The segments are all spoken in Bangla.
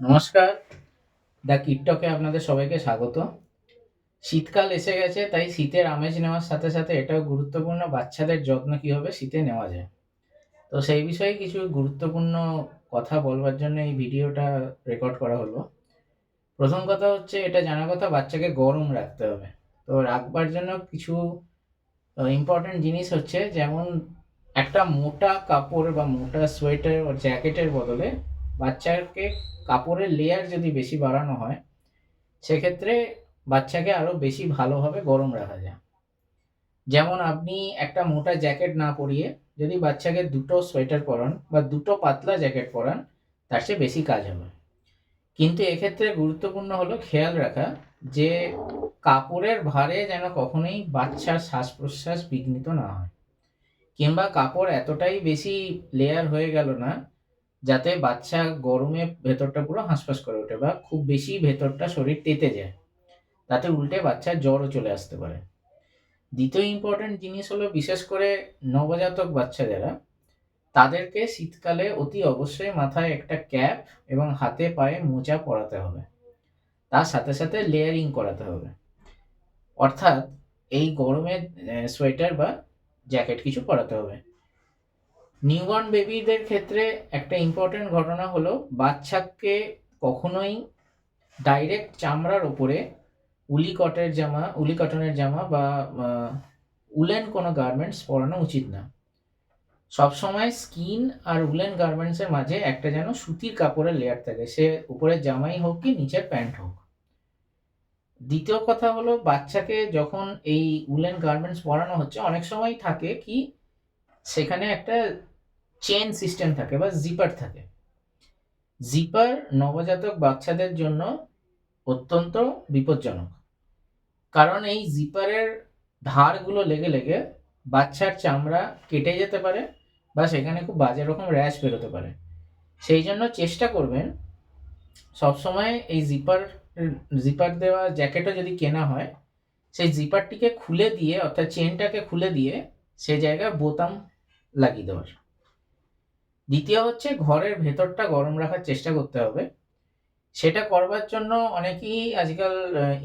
নমস্কার। দ্য কিটটকে আপনাদের সবাইকে স্বাগত। শীতকাল এসে গেছে, তাই শীতের আমেজ নেওয়ার সাথে সাথে এটাও গুরুত্বপূর্ণ, বাচ্চাদের যত্ন কীভাবে শীতে নেওয়া যায়। তো সেই বিষয়ে কিছু গুরুত্বপূর্ণ কথা বলবার জন্য এই ভিডিওটা রেকর্ড করা হলো। প্রথম কথা হচ্ছে, এটা জানা কথা, বাচ্চাকে গরম রাখতে হবে। তো রাখবার জন্য কিছু ইম্পর্টেন্ট জিনিস হচ্ছে, যেমন একটা মোটা কাপড় বা মোটা সোয়েটার ও জ্যাকেটের বদলে বাচ্চাকে কাপড়ের লেয়ার যদি বেশি বাড়ানো হয়, সেক্ষেত্রে বাচ্চাকে আরও বেশি ভালোভাবে গরম রাখা যায়। যেমন আপনি একটা মোটা জ্যাকেট না পরিয়ে যদি বাচ্চাকে দুটো সোয়েটার পরান বা দুটো পাতলা জ্যাকেট পরান, তার চেয়ে বেশি কাজ হবে। কিন্তু এক্ষেত্রে গুরুত্বপূর্ণ হলো খেয়াল রাখা যে কাপড়ের ভারে যেন কখনোই বাচ্চার শ্বাস প্রশ্বাস বিঘ্নিত না হয়। কিংবা কাপড় এতটাই বেশি লেয়ার হয়ে গেল না যাতে বাচ্চা গরমে ভেতরটা পুরো হাঁসফাঁস করে ওঠে বা খুব বেশি ভেতরটা শরীর তেতে যায়। তাতে উল্টে বাচ্চার জ্বরও চলে আসতে পারে। দ্বিতীয় ইম্পর্টেন্ট জিনিস হলো, বিশেষ করে নবজাতক বাচ্চা যারা, তাদেরকে শীতকালে অতি অবশ্যই মাথায় একটা ক্যাপ এবং হাতে পায়ে মোজা পরাতে হবে। তার সাথে সাথে লেয়ারিং করাতে হবে। অর্থাৎ এই গরমে সোয়েটার বা জ্যাকেট কিছু পরাতে হবে। নিউবর্ন বেবিদের ক্ষেত্রে একটা ইম্পর্টেন্ট ঘটনা হলো বাচ্চাকে কখনোই ডাইরেক্ট চামড়ার ওপরে উলি কটের জামা, উলি কটনের জামা বা উলেন কোনো গার্মেন্টস পরানো উচিত না। সবসময় স্কিন আর উলেন গার্মেন্টসের মাঝে একটা যেন সুতির কাপড়ের লেয়ার থাকে। সে উপরের জামাই হোক কি নিচের প্যান্ট হোক। দ্বিতীয় কথা হলো বাচ্চাকে যখন এই উলেন গার্মেন্টস পরানো হচ্ছে, অনেক সময় থাকে কি সেখানে একটা চেন সিস্টেম থাকে বা জিপার থাকে। জিপার নবজাতক বাচ্চাদের জন্য অত্যন্ত বিপজ্জনক। কারণ এই জিপারের ধারগুলো লেগে লেগে বাচ্চার চামড়া কেটে যেতে পারে বা সেখানে খুব বাজে রকম র্যাশ বেরোতে পারে। সেই জন্য চেষ্টা করবেন সবসময় এই জিপার জিপার দেওয়া জ্যাকেটও যদি কেনা হয়, সেই জিপারটিকে খুলে দিয়ে অর্থাৎ চেনটাকে খুলে দিয়ে সে জায়গায় বোতাম লাগিয়ে দেওয়ার। দ্বিতীয় হচ্ছে ঘরের ভেতরটা গরম রাখার চেষ্টা করতে হবে। সেটা করবার জন্য অনেকেই আজকাল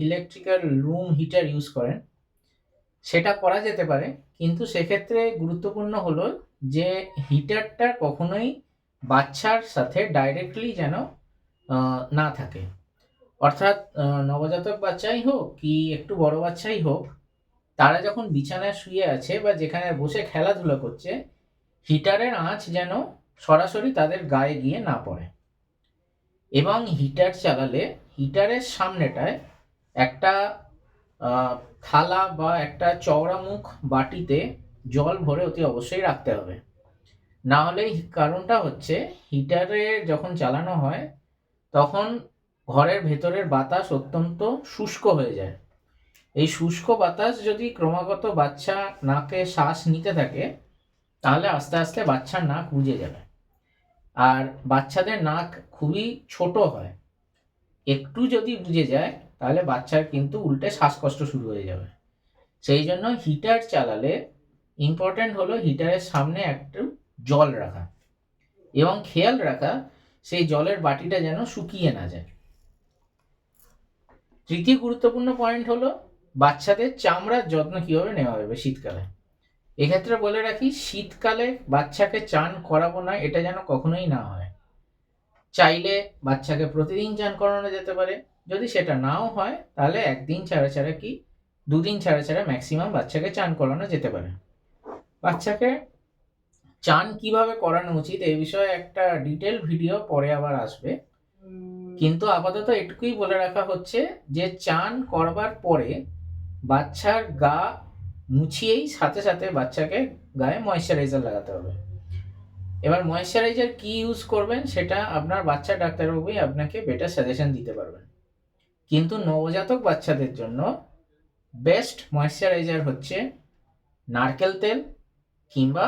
ইলেকট্রিক্যাল রুম হিটার ইউজ করেন। সেটা করা যেতে পারে, কিন্তু সেক্ষেত্রে গুরুত্বপূর্ণ হলো যে হিটারটা কখনোই বাচ্চার সাথে ডাইরেক্টলি যেন না থাকে। অর্থাৎ নবজাতক বাচ্চাই হোক কি একটু বড় বাচ্চাই হোক, তারা যখন বিছানায় শুয়ে আছে বা যেখানে বসে খেলাধুলা করছে হিটারের আঁচ যেন সরাসরি তাদের গায়ে গিয়ে না পড়ে। এবং হিটার চালালে হিটারের সামনেটায় একটা থালা বা একটা চওড়া মুখ বাটিতে জল ভরে অতি অবশ্যই রাখতে হবে। না হলে কারণটা হচ্ছে হিটারে যখন চালানো হয়, তখন ঘরের ভেতরের বাতাস অত্যন্ত শুষ্ক হয়ে যায়। এই শুষ্ক বাতাস যদি ক্রমাগত বাচ্চা নাকে শ্বাস নিতে থাকে তাহলে আস্তে আস্তে বাচ্চার নাক বুঝে যাবে। আর বাচ্চাদের নাক খুবই ছোট হয়। একটু যদি বুঝে যায়, তাহলে বাচ্চার কিন্তু উল্টে শ্বাসকষ্ট শুরু হয়ে যাবে। সেই জন্য হিটার চালালে ইম্পর্ট্যান্ট হলো হিটারের সামনে একটু জল রাখা। এবং খেয়াল রাখা, সেই জলের বাটিটা যেন শুকিয়ে না যায়। তৃতীয় গুরুত্বপূর্ণ পয়েন্ট হলো বাচ্চাদের চামড়ার যত্ন কীভাবে নেওয়া হবে শীতকালে। এক্ষেত্রে বলে রাখি শীতকালে বাচ্চাকে চান করাবো না এটা যেন কখনোই না হয়। চাইলে বাচ্চাকে প্রতিদিন চান করানো যেতে পারে। যদি সেটা নাও হয় তাহলে একদিন ছাড়া ছাড়া কি দুদিন ছাড়া ছাড়া ম্যাক্সিমাম বাচ্চাকে চান করানো যেতে পারে। বাচ্চাকে চান কীভাবে করানো উচিত এই বিষয়ে একটা ডিটেল ভিডিও পরে আবার আসবে। কিন্তু আপাতত এটুকুই বলে রাখা হচ্ছে যে চান করবার পরে বাচ্চার গা মুছিয়েই সাথে সাথে বাচ্চাকে গায়ে ময়শ্চারাইজার লাগাতে হবে। এবার ময়শ্চারাইজার কি ইউজ করবেন সেটা আপনার বাচ্চা ডাক্তারবাবুই আপনাকে বেটার সাজেশন দিতে পারবেন। কিন্তু নবজাতক বাচ্চাদের জন্য বেস্ট ময়শ্চারাইজার হচ্ছে নারকেল তেল কিংবা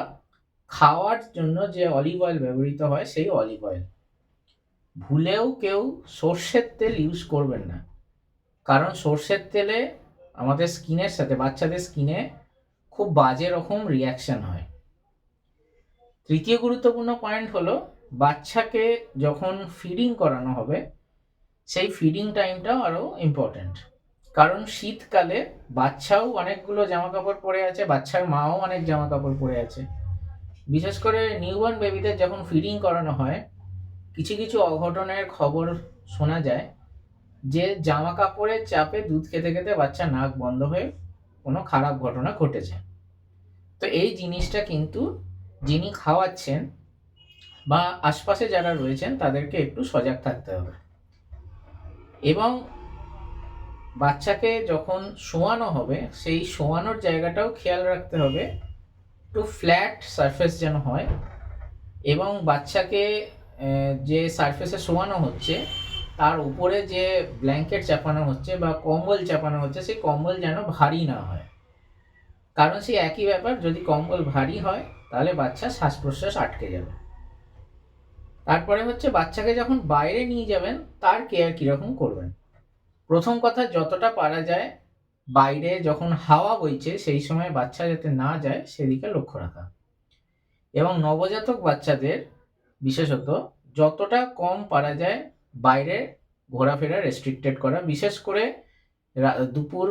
খাওয়ার জন্য যে অলিভ অয়েল ব্যবহৃত হয় সেই অলিভ অয়েল ভুলেও কেউ সর্ষের তেল ইউজ করবেন না। কারণ সর্ষের তেলে আমাদের স্কিনের সাথে, বাচ্চাদের স্কিনে খুব বাজে রকম রিয়াকশন হয়। তৃতীয় গুরুত্বপূর্ণ পয়েন্ট হলো, বাচ্চাকে যখন ফিডিং করানো হবে, সেই ফিডিং টাইমটাও আরও ইম্পর্ট্যান্ট কারণ শীতকালে বাচ্চাও অনেকগুলো জামা কাপড় পরে আছে, বাচ্চার মাও অনেক জামা কাপড় পরে আছে। বিশেষ করে নিউবর্ন বেবিদের যখন ফিডিং করানো হয়, কিছু কিছু অঘটনের খবর শোনা যায় যে জামা কাপড়ের চাপে দুধ খেতে খেতে বাচ্চা নাক বন্ধ হয়ে কোনো খারাপ ঘটনা ঘটেছে। তো এই জিনিসটা কিন্তু যিনি খাওয়াচ্ছেন বা আশপাশে যারা রয়েছেন তাদেরকে একটু সজাগ থাকতে হবে। এবং বাচ্চাকে যখন শোয়ানো হবে, সেই শোয়ানোর জায়গাটাও খেয়াল রাখতে হবে। একটু ফ্ল্যাট সারফেস যেন হয় এবং বাচ্চাকে যে সারফেসে শোয়ানো হচ্ছে তার উপরে যে ব্ল্যাঙ্কেট চাপানো হচ্ছে বা কম্বল চাপানো হচ্ছে, সেই কম্বল যেন ভারী না হয়। কারণ সেই একই ব্যাপার, যদি কম্বল ভারী হয়, তাহলে বাচ্চা শ্বাস প্রশ্বাস আটকে যাবে। তারপরে হচ্ছে বাচ্চাকে যখন বাইরে নিয়ে যাবেন, তার কেয়ার কীরকম করবেন? প্রথম কথা, যতটা পারা যায়, বাইরে যখন হাওয়া বইছে, সেই সময় বাচ্চা যাতে না যায়, সেদিকে লক্ষ্য রাখা। এবং নবজাতক বাচ্চাদের, বিশেষত, যতটা কম পারা যায় বাইরে ঘোরাফেরা রেস্ট্রিক্টেড করা, বিশেষ করে দুপুর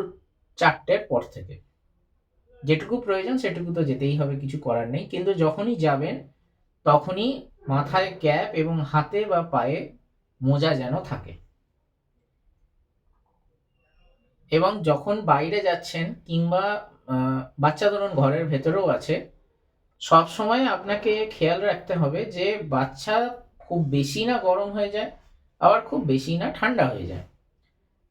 চারটের পর থেকে। যেটুকু প্রয়োজন সেটুকু তো যেতেই হবে, কিছু করার নেই। কিন্তু যখনই যাবেন, তখনই মাথায় ক্যাপ এবং হাতে বা পায়ে মোজা যেন থাকে। এবং যখন বাইরে যাচ্ছেন কিংবা বাচ্চা ধরুন ঘরের ভেতরেও আছে সব সময় আপনাকে খেয়াল রাখতে হবে যে বাচ্চা খুব বেশি না গরম হয়ে যায় আবার খুব বেশি না, ঠান্ডা হয়ে যায়।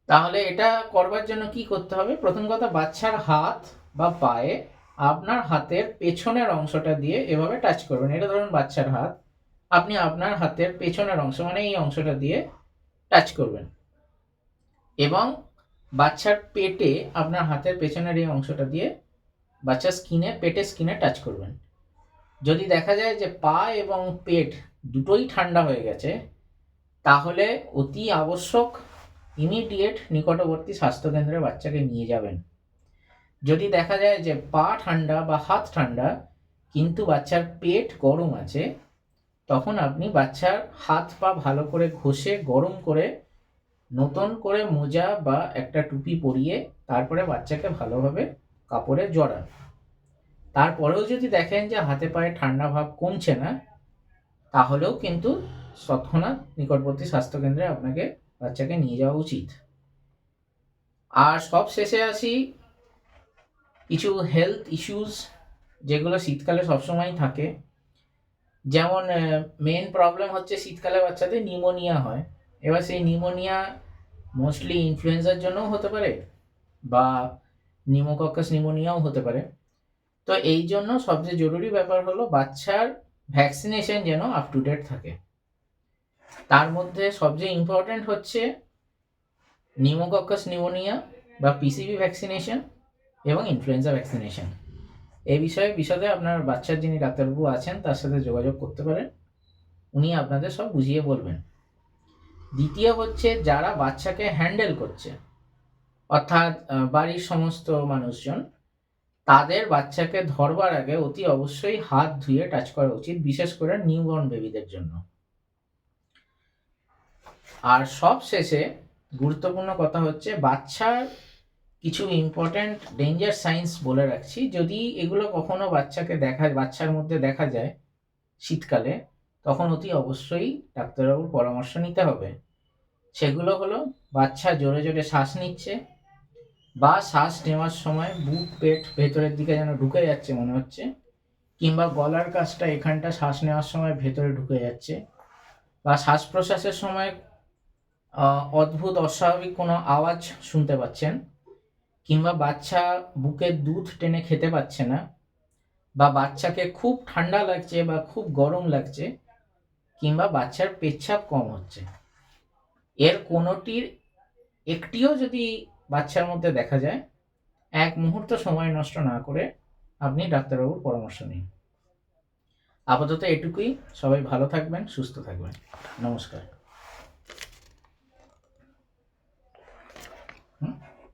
তাহলে এটা করবার জন্য কি করতে হবে? প্রথম কথা, বাচ্চার হাত বা পায়ে আপনার হাতের পেছনের অংশটা দিয়ে এভাবে টাচ করবেন। এটা ধরুন বাচ্চার হাত, আপনি আপনার হাতের পেছনের অংশ মানে এই অংশটা দিয়ে টাচ করবেন। এবং বাচ্চার পেটে, আপনার হাতের পেছনের এই অংশটা দিয়ে বাচ্চার স্কিনে পেটে স্কিনে টাচ করবেন। যদি দেখা যায় যে পা এবং পেট দুটোই ঠান্ডা হয়ে গেছে তাহলে অতি আবশ্যক ইমিডিয়েট নিকটবর্তী স্বাস্থ্যকেন্দ্রে বাচ্চাকে নিয়ে যাবেন। যদি দেখা যায় যে পা ঠান্ডা বা হাত ঠান্ডা, কিন্তু বাচ্চার পেট গরম আছে, তখন আপনি বাচ্চার হাত পা ভালো করে ঘষে, গরম করে, নতুন করে মোজা বা একটা টুপি পরিয়ে তারপরে বাচ্চাকে ভালোভাবে কাপড়ে জড়ান। তারপরেও যদি দেখেন যে হাতে পায়ে ঠান্ডা ভাব কমছে না তাহলেও কিন্তু তৎক্ষণাৎ নিকটবর্তী স্বাস্থ্যকেন্দ্রে আপনাকে বাচ্চাকে নিয়ে যাওয়া উচিত। আর সব শেষে আসি, কিছু হেলথ ইস্যুস যেগুলো শীতকালে সবসময় থাকে। যেমন মেন প্রবলেম হচ্ছে শীতকালে বাচ্চাদের নিউমোনিয়া হয়। এবার সেই নিউমোনিয়া মোস্টলি ইনফ্লুয়েঞ্জার জন্যও হতে পারে বা নিউমোকক্কাস নিউমোনিয়াও হতে পারে। তো এই জন্য সবচেয়ে জরুরি ব্যাপার হলো বাচ্চার ভ্যাকসিনেশন যেন আপ টু ডেট থাকে। তার মধ্যে সবচেয়ে ইম্পর্ট্যান্ট হচ্ছে নিউমোকক্কাস নিউমোনিয়া বা পিসিবি ভ্যাকসিনেশন এবং ইনফ্লুয়েঞ্জা ভ্যাকসিনেশন এই বিষয়ে বিশদে আপনার বাচ্চার যিনি ডাক্তারবাবু আছেন, তার সাথে যোগাযোগ করতে পারেন। উনি আপনাদের সব বুঝিয়ে বলবেন। দ্বিতীয় হচ্ছে যারা বাচ্চাকে হ্যান্ডেল করছে, অর্থাৎ বাড়ির সমস্ত মানুষজন তাদের বাচ্চাকে ধরবার আগে অতি অবশ্যই হাত ধুয়ে টাচ করা উচিত, বিশেষ করে নিউবর্ন বেবিদের জন্য। আর সব শেষে গুরুত্বপূর্ণ কথা হচ্ছে, বাচ্চার কিছু ইম্পর্ট্যান্ট ডেঞ্জার সাইন্স বলে রাখছি। যদি এগুলো কখনো বাচ্চাকে দেখা, বাচ্চার মধ্যে দেখা যায় শীতকালে, তখন অতি অবশ্যই ডাক্তারবাবুর পরামর্শ নিতে হবে। সেগুলো হলো, বাচ্চা জোরে জোরে শ্বাস নিচ্ছে বা শ্বাস নেওয়ার সময় বুক পেট ভেতরের দিকে যেন ঢুকে যাচ্ছে মনে হচ্ছে, কিংবা গলার কাজটা এখানটা শ্বাস নেওয়ার সময় ভেতরে ঢুকে যাচ্ছে, বা শ্বাস প্রশ্বাসের সময় অদ্ভুত, অস্বাভাবিক কোনো আওয়াজ শুনতে পাচ্ছেন, কিংবা বাচ্চা বুকের দুধ টেনে খেতে পাচ্ছে না, বা বাচ্চাকে খুব ঠান্ডা লাগছে বা খুব গরম লাগছে, কিংবা বাচ্চার পেচ্ছাপ কম হচ্ছে। এর কোনোটির একটিও যদি বাচ্চার মধ্যে দেখা যায়, এক মুহূর্ত সময় নষ্ট না করে আপনি ডাক্তারবাবুর পরামর্শ নিন। আপাতত এটুকুই। সবাই ভালো থাকবেন, সুস্থ থাকবেন। নমস্কার।